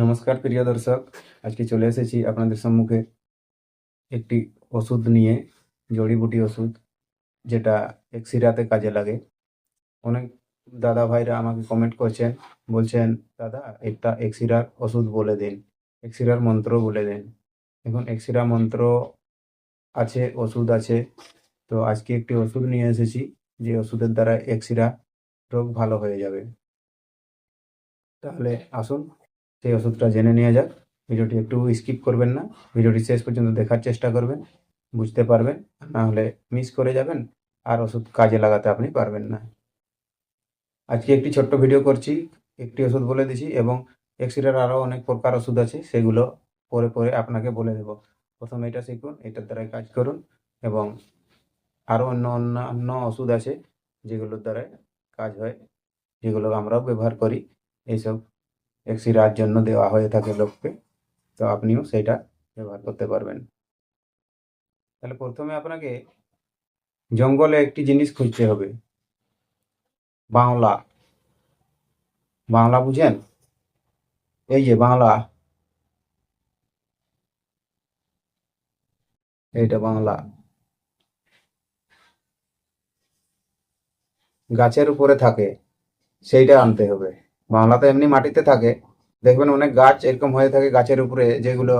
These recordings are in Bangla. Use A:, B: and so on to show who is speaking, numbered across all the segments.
A: নমস্কার প্রিয় দর্শক, আজকে চলে এসেছি আপনাদের সম্মুখে একটি ওষুধ নিয়ে, জড়িবুটি ওষুধ, যেটা এক্সিরাতে কাজে লাগে। অনেক দাদা ভাইরা আমাকে কমেন্ট করছেন, বলছেন, দাদা, একটা এক্সিরার ওষুধ বলে দিন, এক্সিরার মন্ত্র বলে দিন। এখন এক্সিরা মন্ত্র আছে, ওষুধ আছে। তো আজকে একটি ওষুধ নিয়ে এসেছি, যে ওষুধের দ্বারা এক্সিরা রোগ ভালো হয়ে যাবে। তাহলে আসুন সেই ওষুধটা জেনে নেওয়া যাক। ভিডিওটি একটু স্কিপ করবেন না। ভিডিওটি শেষ পর্যন্ত দেখার চেষ্টা করবেন, বুঝতে পারবেন। না হলে মিস করে যাবেন আর ওষুধ কাজে লাগাতে আপনি পারবেন না। আজকে একটি ছোট্ট ভিডিও করছি, একটি ওষুধ বলে দিছি এবং এক্সিরার আরও অনেক প্রকার ওষুধ আছে, সেগুলো পরে পরে আপনাকে বলে দেব। প্রথমে এটা শিখুন, এটার দ্বারাই কাজ করুন এবং আরও অন্য অন্যান্য ওষুধ আছে যেগুলোর দ্বারাই কাজ হয়, যেগুলো আমরাও ব্যবহার করি। এইসব এক্সিরার জন্য দেওয়া হয়ে থাকে লোককে, তো আপনিও সেটা ব্যবহার করতে পারবেন। তাহলে প্রথমে আপনাকে জঙ্গলে একটি জিনিস খুঁজতে হবে। বাংলা। বাংলা বুঝেন? এই যে বাংলা। এইটা বাংলা। গাছের উপরে থাকে, সেইটা আনতে হবে। বাংলা তো এমনি মাটিতে থাকে। দেখবেন অনেক গাছ এরকম হয়ে থাকে গাছের উপরে, যেগুলো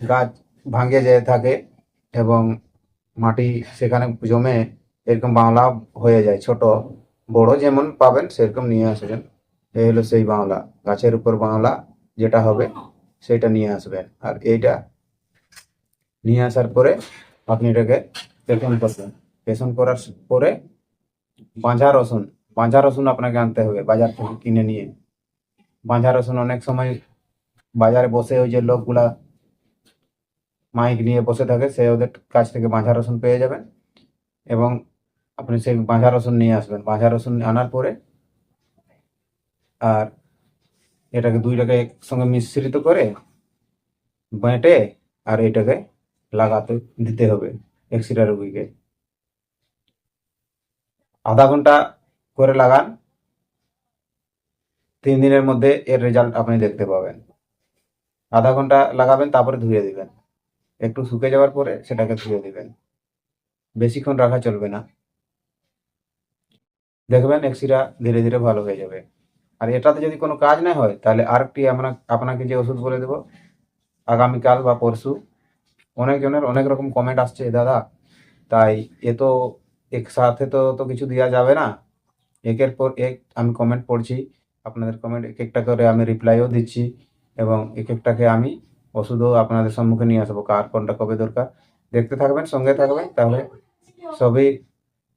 A: গাছ ভাঙে যেয়ে থাকে এবং মাটি সেখানে জমে এরকম বাংলা হয়ে যায়। ছোট, বড় যেমন পাবেন সেরকম নিয়ে আসবেন। এই হলো সেই বাংলা, গাছের উপর বাংলা যেটা হবে সেটা নিয়ে আসবেন। আর এইটা নিয়ে আসার পরে আপনি এটাকে পেশন করবেন। পেশন করার পরে বাঁঝা রসুন বাঁঝা রসুন আপনাকে আনতে হবে বাজার থেকে কিনে নিয়ে। বাঁঝা রসুন অনেক সময় বাজারে বসে ওই যে লোকগুলা মাইক নিয়ে বসে থাকে, সে ওদের কাছ থেকে বাঁঝা রসুন পেয়ে যাবেন এবং আপনি সেই বাঁঝা রসুন নিয়ে আসবেন। বাঁঝা রসুন আনার পরে আর এটাকে দুইটাকে একসঙ্গে মিশ্রিত করে বেঁটে আর এটাকে লাগাতে দিতে হবে এক্সিরা রোগীকে আধা ঘণ্টা করে লাগান, তিন দিনের মধ্যে এর রেজাল্ট আপনি দেখতে পাবেন। আধা ঘণ্টা লাগাবেন, তারপরে ধুয়ে দিবেন। একটু শুকে যাওয়ার পরে সেটাকে ধুয়ে দিবেন। বেশিক্ষণ রাখা চলবে না। দেখবেন এক্সিরা ধীরে ধীরে ভালো হয়ে যাবে। আর এটাতে যদি কোনো কাজ না হয়, তাহলে আরেকটি আমরা আপনাকে যে ওষুধ বলে দেবো, আগামীকাল বা পরশু অনেকজনের অনেক রকম কমেন্ট আসছে দাদা, তাই এ তো একসাথে তো তো কিছু দেওয়া যাবে না। একের পর এক আমি কমেন্ট পড়ছি, আপনাদের কমেন্ট এক একটা করে আমি রিপ্লাইও দিচ্ছি এবং এক একটাকে আমি ওষুধও আপনাদের সম্মুখে নিয়ে আসব, কার কোনটা কবে দরকার। দেখতে থাকবেন, সঙ্গে থাকবেন, তাহলে সবই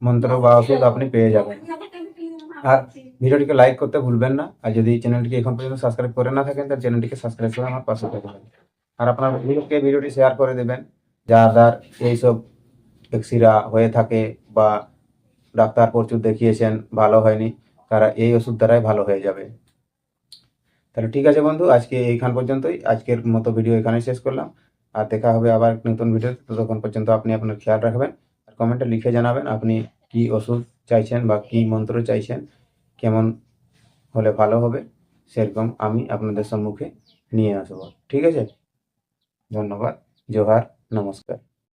A: মন্ত্র বা ওষুধ আপনি পেয়ে যাবেন। আর ভিডিওটিকে লাইক করতে ভুলবেন না, আর যদি চ্যানেলটিকে এখন পর্যন্ত সাবস্ক্রাইব করে না থাকেন, তাহলে চ্যানেলটিকে সাবস্ক্রাইব করে আমার পাশে থাকবেন। আর আপনার ভিডিওকে ভিডিওটি শেয়ার করে দেবেন, যার যার এইসব এক্সিরা হয়ে থাকে বা ডাক্তার প্রচুর দেখিয়েছেন, ভালো হয়নি। তারা এই ওষুধ দ্বারাই ভালো হয়ে যাবে। তাহলে ঠিক আছে বন্ধু, আজকে এইখান পর্যন্তই। আজকের মতো ভিডিও এখানে শেষ করলাম। আর দেখা হবে আবার নতুন ভিডিও ততক্ষণ পর্যন্ত আপনি আপনার খেয়াল রাখবেন আর কমেন্টে লিখে জানাবেন আপনি কি ওষুধ চাইছেন বা কি মন্ত্র চাইছেন, কেমন হলে ভালো হবে, সেরকম আমি আপনাদের সম্মুখে নিয়ে আসব। ঠিক আছে? ধন্যবাদ, জোহার, নমস্কার।